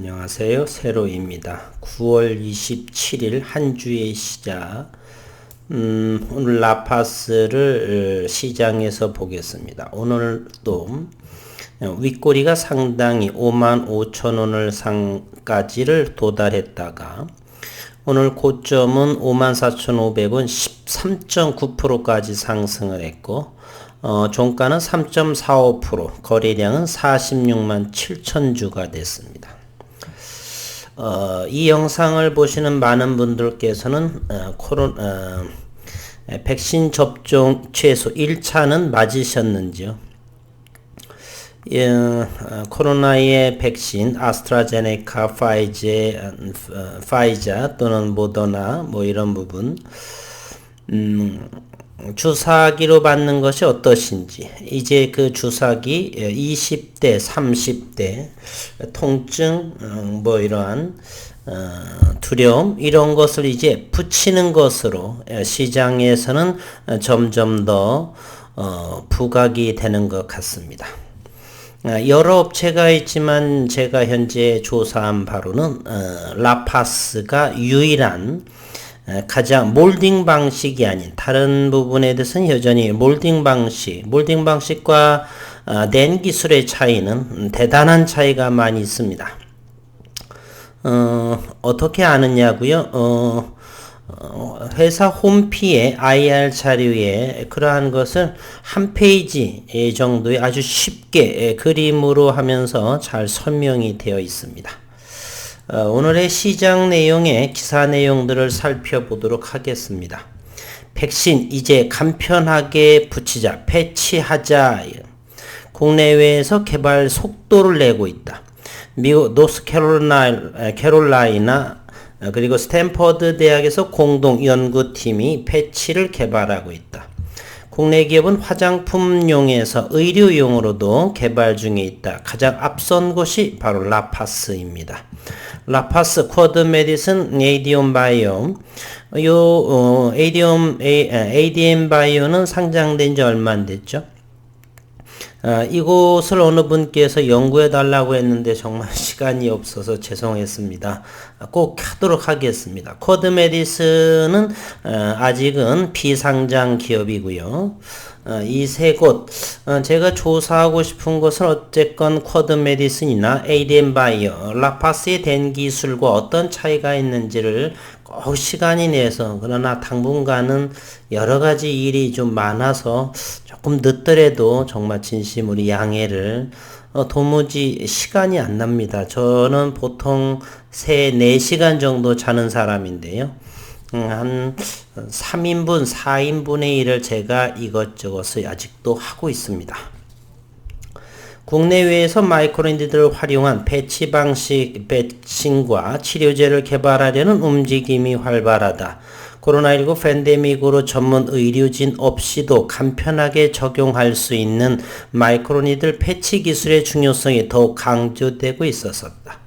안녕하세요. 세로입니다. 9월 27일 한 주의 시작. 음, 오늘 라파스를 어, 시장에서 보겠습니다. 오늘도 윗꼬리가 상당히 5만 5천 원을 상까지를 도달했다가 오늘 고점은 54,500원 13.9%까지 상승을 했고 어, 종가는 3.45% 거래량은 46만 7천 주가 됐습니다. 어, 이 영상을 보시는 많은 분들께서는 어, 코로 어, 백신 접종 최소 1차는 맞으셨는지요? 예, 어, 코로나의 백신 아스트라제네카, 파이제, 어, 파이자 또는 모더나 뭐 이런 부분 음, 주사기로 받는 것이 어떠신지 이제 그 주사기 20대 30대 통증 어, 뭐 이러한 어, 두려움 이런 것을 이제 붙이는 것으로 시장에서는 점점 더 어, 부각이 되는 것 같습니다. 여러 업체가 있지만 제가 현재 조사한 바로는 라파스가 유일한 가장 몰딩 방식이 아닌 다른 부분에 대해서는 여전히 몰딩 방식, 몰딩 방식과 낸 기술의 차이는 대단한 차이가 많이 있습니다. 어, 어떻게 아느냐고요? 어, 어, 회사 홈피에 IR 자료에 그러한 것을 한 페이지 정도의 아주 쉽게 그림으로 하면서 잘 설명이 되어 있습니다. 어, 오늘의 시장 내용의 기사 내용들을 살펴보도록 하겠습니다. 백신 이제 간편하게 붙이자, 패치하자. 국내외에서 개발 속도를 내고 있다. 미국 노스캐롤라이나 어, 그리고 스탠퍼드 대학에서 공동 연구팀이 패치를 개발하고 있다. 국내 기업은 화장품용에서 의료용으로도 개발 중에 있다. 가장 앞선 곳이 바로 라파스입니다. 라파스, 쿼드 메디슨, 에이디온 바이오. 요 어, 에이디온 에이디엠 바이오는 상장된 지 얼마 안 됐죠? 아, 이곳을 어느 분께서 연구해 달라고 했는데 정말 시간이 없어서 죄송했습니다. 꼭 하도록 하겠습니다. 쿼드 메디슨은 어, 아직은 비상장 기업이고요. 어, 이세 곳, 어, 제가 조사하고 싶은 것은 어쨌건 쿼드 메디슨이나 ADM 바이오, 라파스의 된 기술과 어떤 차이가 있는지를 꼭 시간이 내서 그러나 당분간은 여러 가지 일이 좀 많아서 조금 늦더라도 정말 진심으로 양해를 어, 도무지 시간이 안 납니다. 저는 보통 3, 4시간 정도 자는 사람인데요. 음, 한 3인분, 4인분의 일을 제가 이것저것을 아직도 하고 있습니다. 국내외에서 마이크로인디들을 활용한 배치 방식 백신과 치료제를 개발하려는 움직임이 활발하다. 코로나19 팬데믹으로 전문 의료진 없이도 간편하게 적용할 수 있는 마이크로니들 패치 기술의 중요성이 더욱 강조되고 있었다.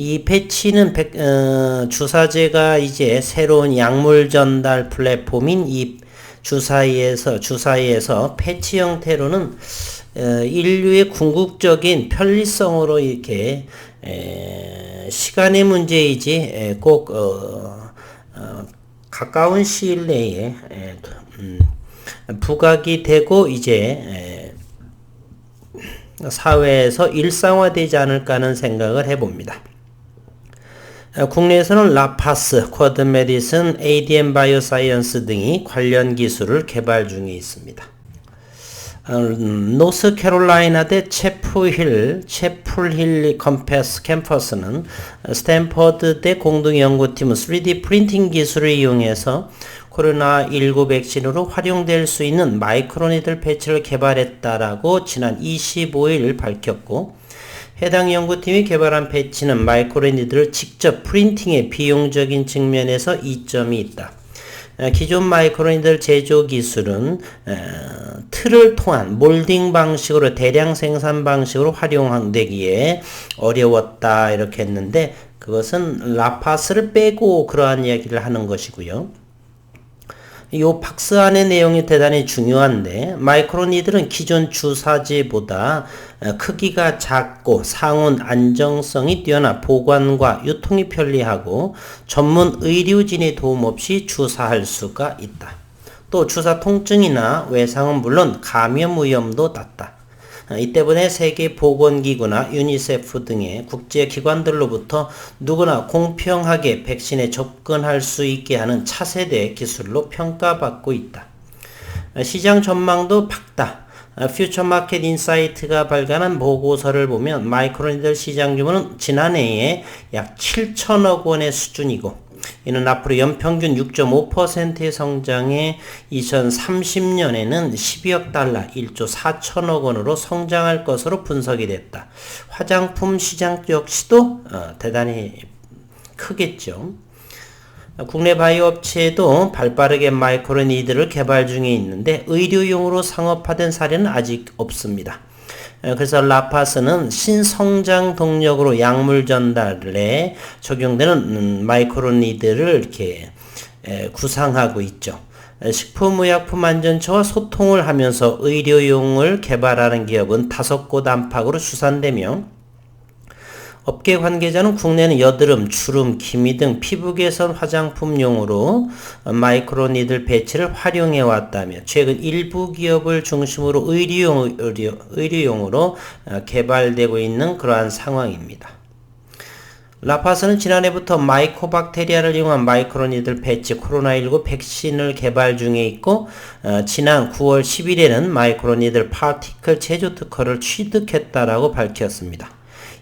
이 패치는 백, 어, 주사제가 이제 새로운 약물 전달 플랫폼인 이 주사위에서 주사위에서 패치 형태로는 어, 인류의 궁극적인 편리성으로 이렇게 에, 시간의 문제이지 에, 꼭 어, 어, 가까운 시일 내에 에, 음, 부각이 되고 이제 에, 사회에서 일상화되지 않을까 하는 생각을 해봅니다. 국내에서는 라파스, 쿼드 메디슨, ADM 바이오사이언스 등이 관련 기술을 개발 중에 있습니다. 노스캐롤라이나 대 체프힐, 체플힐 컴패스 캠퍼스는 스탠퍼드 대 공동연구팀은 3D 프린팅 기술을 이용해서 코로나19 백신으로 활용될 수 있는 마이크로니들 패치를 개발했다라고 지난 25일 밝혔고 해당 연구팀이 개발한 패치는 마이크로니들을 직접 프린팅의 비용적인 측면에서 이점이 있다. 기존 마이크로니들 제조 기술은 틀을 통한 몰딩 방식으로 대량 생산 방식으로 활용되기에 어려웠다 이렇게 했는데 그것은 라파스를 빼고 그러한 이야기를 하는 것이고요. 이 박스 안의 내용이 대단히 중요한데 마이크로니들은 기존 주사제보다 어, 크기가 작고 상온 안정성이 뛰어나 보관과 유통이 편리하고 전문 의료진의 도움 없이 주사할 수가 있다. 또 주사 통증이나 외상은 물론 감염 위험도 낮다. 어, 이 때문에 세계보건기구나 유니세프 등의 국제기관들로부터 누구나 공평하게 백신에 접근할 수 있게 하는 차세대 기술로 평가받고 있다. 어, 시장 전망도 밝다. 퓨처마켓 인사이트가 발간한 보고서를 보면 마이크로니들 시장 규모는 지난해에 약 7천억 원의 수준이고 이는 앞으로 연평균 6.5%의 성장에 2030년에는 12억 달러, 1조 4천억 원으로 성장할 것으로 분석이 됐다. 화장품 시장 역시도 어, 대단히 크겠죠. 국내 바이오 업체도 발빠르게 마이크로 니드를 개발 중에 있는데 의료용으로 상업화된 사례는 아직 없습니다. 그래서 라파스는 신성장 동력으로 약물 전달에 적용되는 음, 마이크로니드를 이렇게 구상하고 있죠. 식품의약품안전처와 소통을 하면서 의료용을 개발하는 기업은 다섯 곳 안팎으로 추산되며 업계 관계자는 국내는 여드름, 주름, 기미 등 피부 개선 화장품용으로 마이크로니들 배치를 활용해 왔다며 최근 일부 기업을 중심으로 의료용, 의료, 의료용으로 어, 개발되고 있는 그러한 상황입니다. 라파스는 지난해부터 마이코박테리아를 이용한 마이크로니들 배치 코로나19 백신을 개발 중에 있고 어, 지난 9월 10일에는 마이크로니들 파티클 제조 특허를 취득했다라고 밝혔습니다.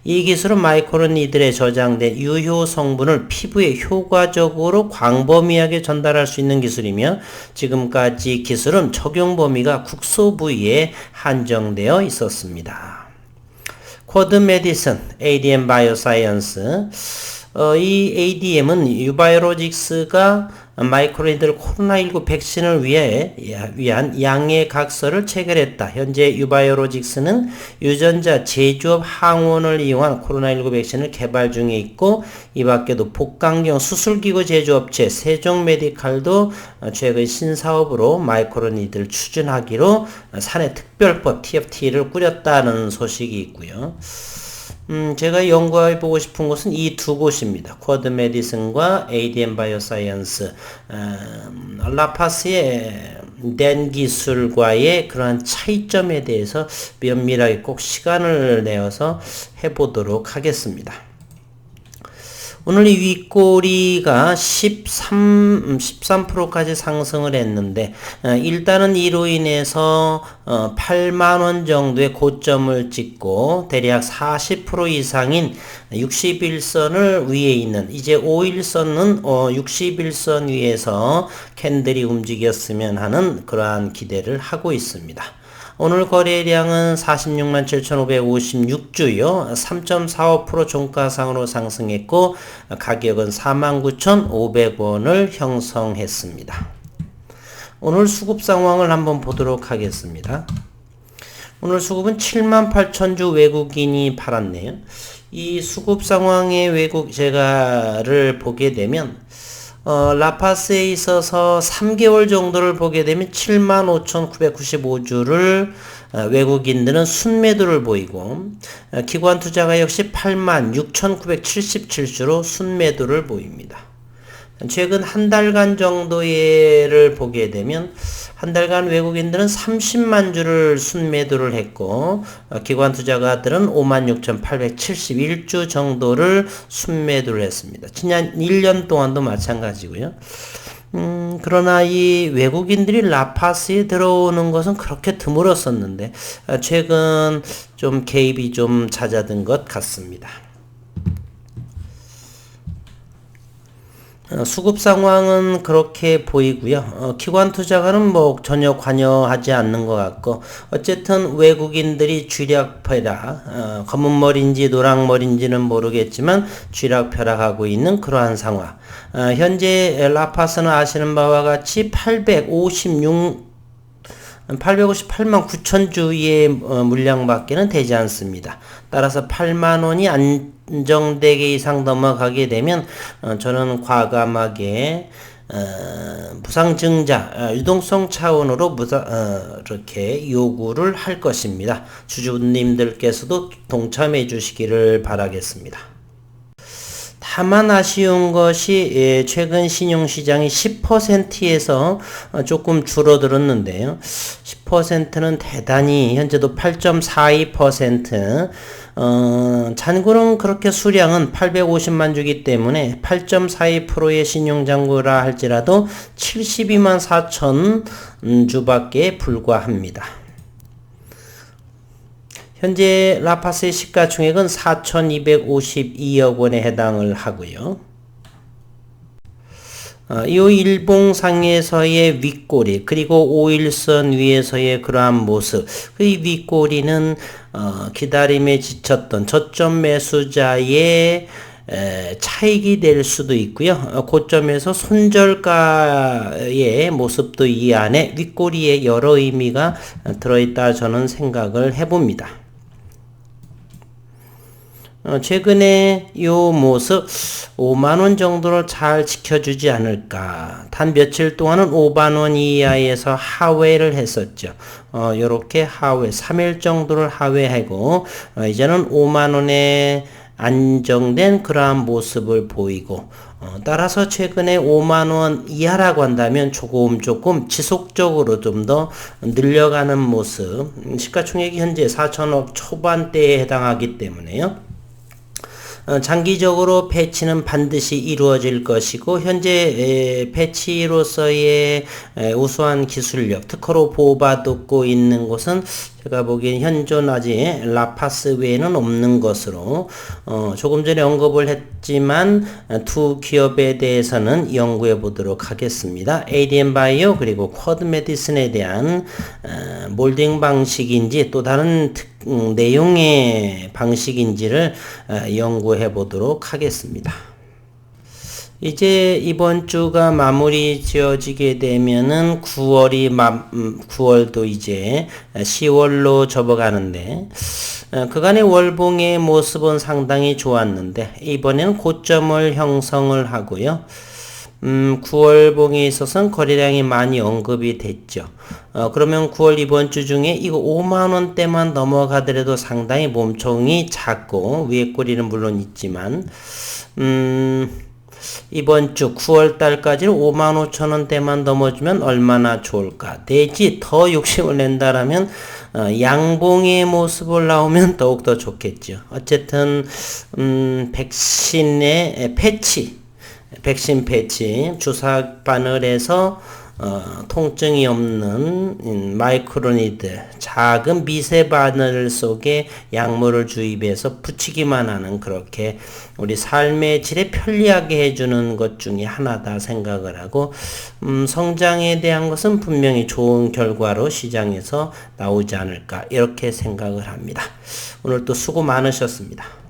이 기술은 마이크론 이들에 저장된 유효 성분을 피부에 효과적으로 광범위하게 전달할 수 있는 기술이며 지금까지 기술은 적용 범위가 국소 부위에 한정되어 있었습니다. 쿼드 메디슨, ADM 바이오사이언스 어, 이 ADM은 유바이오로직스가 마이크로이들 코로나19 백신을 위해 위한 양해 각서를 체결했다. 현재 유바이오로직스는 유전자 제조업 항원을 이용한 코로나19 백신을 개발 중에 있고 이 밖에도 복강경 수술기구 제조업체 세종메디칼도 최근 신사업으로 마이크로니들 추진하기로 사내 특별법 TFT를 꾸렸다는 소식이 있고요. 음, 제가 연구해 보고 싶은 곳은 이 두 곳입니다. 쿼드 메디슨과 ADM 바이오사이언스. 음, 라파스의 댄 기술과의 그러한 차이점에 대해서 면밀하게 꼭 시간을 내어서 해보도록 하겠습니다. 오늘 이 윗꼬리가 13, 13%까지 상승을 했는데, 어, 일단은 이로 인해서 어, 8만원 정도의 고점을 찍고, 대략 40% 이상인 61선을 위에 있는, 이제 5일선은 어, 61선 위에서 캔들이 움직였으면 하는 그러한 기대를 하고 있습니다. 오늘 거래량은 46만 7,556주요. 3.45% 종가상으로 상승했고 가격은 49,500원을 형성했습니다. 오늘 수급 상황을 한번 보도록 하겠습니다. 오늘 수급은 7만 8천주 외국인이 팔았네요. 이 수급 상황의 외국 제가를 보게 되면 어, 라파스에 있어서 3개월 정도를 보게 되면 75,995주를 어, 외국인들은 순매도를 보이고 어, 기관 투자가 역시 86,977주로 순매도를 보입니다. 최근 한 달간 정도를 보게 되면 한 달간 외국인들은 30만 주를 순매도를 했고 어, 기관 투자가들은 56,871주 정도를 순매도를 했습니다. 지난 1년 동안도 마찬가지고요. 음, 그러나 이 외국인들이 라파스에 들어오는 것은 그렇게 드물었었는데 어, 최근 좀 개입이 좀 잦아든 것 같습니다. 수급 상황은 그렇게 보이고요. 어, 기관 투자가는 뭐 전혀 관여하지 않는 것 같고 어쨌든 외국인들이 쥐락펴락 어, 검은 머리인지 노랑 머리인지는 모르겠지만 쥐락펴락하고 있는 그러한 상황. 어, 현재 라파스는 아시는 바와 같이 856 858만 9천 주의 어, 물량밖에는 되지 않습니다. 따라서 8만 원이 안정되게 이상 넘어가게 되면 어, 저는 과감하게 어, 무상증자 어, 유동성 차원으로 무사, 어, 이렇게 요구를 할 것입니다. 주주님들께서도 동참해 주시기를 바라겠습니다. 다만 아쉬운 것이 예, 최근 신용시장이 10%에서 어, 조금 줄어들었는데요. 10%는 대단히 현재도 8.42% 어, 잔고는 그렇게 수량은 850만 주기 때문에 8.42%의 신용잔고라 할지라도 72만 4천 음, 주밖에 불과합니다. 현재 라파스의 시가총액은 4,252억 원에 해당을 하고요. 어, 이 일봉상에서의 윗꼬리 그리고 5일선 위에서의 그러한 모습 이 윗꼬리는 어, 기다림에 지쳤던 저점 매수자의 에, 차익이 될 수도 있고요. 어, 고점에서 손절가의 모습도 이 안에 윗꼬리에 여러 의미가 들어있다 저는 생각을 해봅니다. 어, 최근에 이 모습 5만원 정도로 잘 지켜주지 않을까. 단 며칠 동안은 5만원 이하에서 하회를 했었죠. 어, 요렇게 하회, 3일 정도를 하회하고, 어, 이제는 5만원에 안정된 그러한 모습을 보이고, 어, 따라서 최근에 5만원 이하라고 한다면 조금 조금 지속적으로 좀 더 늘려가는 모습, 음, 시가총액이 현재 4천억 초반대에 해당하기 때문에요. 어, 장기적으로 패치는 반드시 이루어질 것이고 현재 패치로서의 우수한 기술력 특허로 보호받고 있는 곳은 제가 보기엔 현존 아직 라파스 외에는 없는 것으로 어, 조금 전에 언급을 했지만 두 기업에 대해서는 연구해 보도록 하겠습니다. ADM 바이오 그리고 쿼드 메디슨에 대한 어, 몰딩 방식인지 또 다른 특, 음, 내용의 방식인지를 어, 연구해 보도록 하겠습니다. 이제 이번 주가 마무리 지어지게 되면은 9월이 마, 9월도 음, 이제 10월로 접어가는데 어, 그간의 월봉의 모습은 상당히 좋았는데 이번에는 고점을 형성을 하고요. 음, 9월봉에 있어서는 거래량이 많이 언급이 됐죠. 어, 그러면 9월 이번 주 중에 이거 5만원대만 넘어가더라도 상당히 몸통이 작고 위에 꼬리는 물론 있지만, 음, 이번 주 9월 달까지는 5만 5천 원대만 넘어주면 얼마나 좋을까. 내지 더 욕심을 낸다라면 어, 양봉의 모습을 나오면 더욱더 좋겠죠. 어쨌든 음, 백신의 패치, 백신 패치, 주사 바늘에서 어, 통증이 없는 음, 마이크로니드 작은 미세 바늘 속에 약물을 주입해서 붙이기만 하는 그렇게 우리 삶의 질에 편리하게 해주는 것 중에 하나다 생각을 하고 음, 성장에 대한 것은 분명히 좋은 결과로 시장에서 나오지 않을까 이렇게 생각을 합니다. 오늘 또 수고 많으셨습니다.